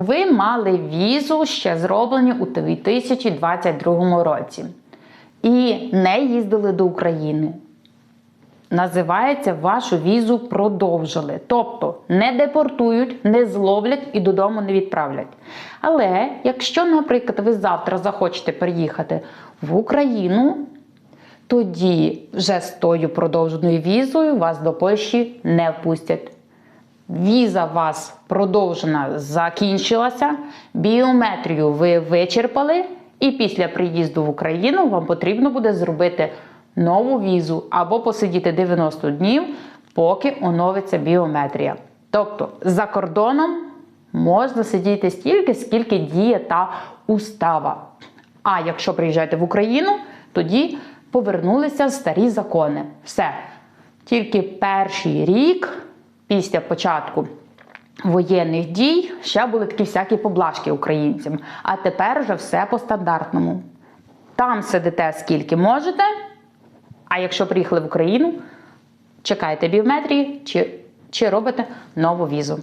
Ви мали візу ще зроблені у 2022 році і не їздили до України. Називається вашу візу продовжили. Тобто не депортують, не зловлять і додому не відправлять. Але якщо, наприклад, ви завтра захочете приїхати в Україну, тоді вже з тою продовженою візою вас до Польщі не впустять. Віза у вас продовжена закінчилася, біометрію ви вичерпали, і після приїзду в Україну вам потрібно буде зробити нову візу або посидіти 90 днів, поки оновиться біометрія. Тобто за кордоном можна сидіти стільки, скільки діє та устава. А якщо приїжджаєте в Україну, тоді повернулися старі закони. Все. Тільки перший рік після початку воєнних дій ще були такі всякі поблажки українцям. А тепер вже все по стандартному. Там сидите скільки можете. А якщо приїхали в Україну, чекайте біометрії чи, чи робите нову візу.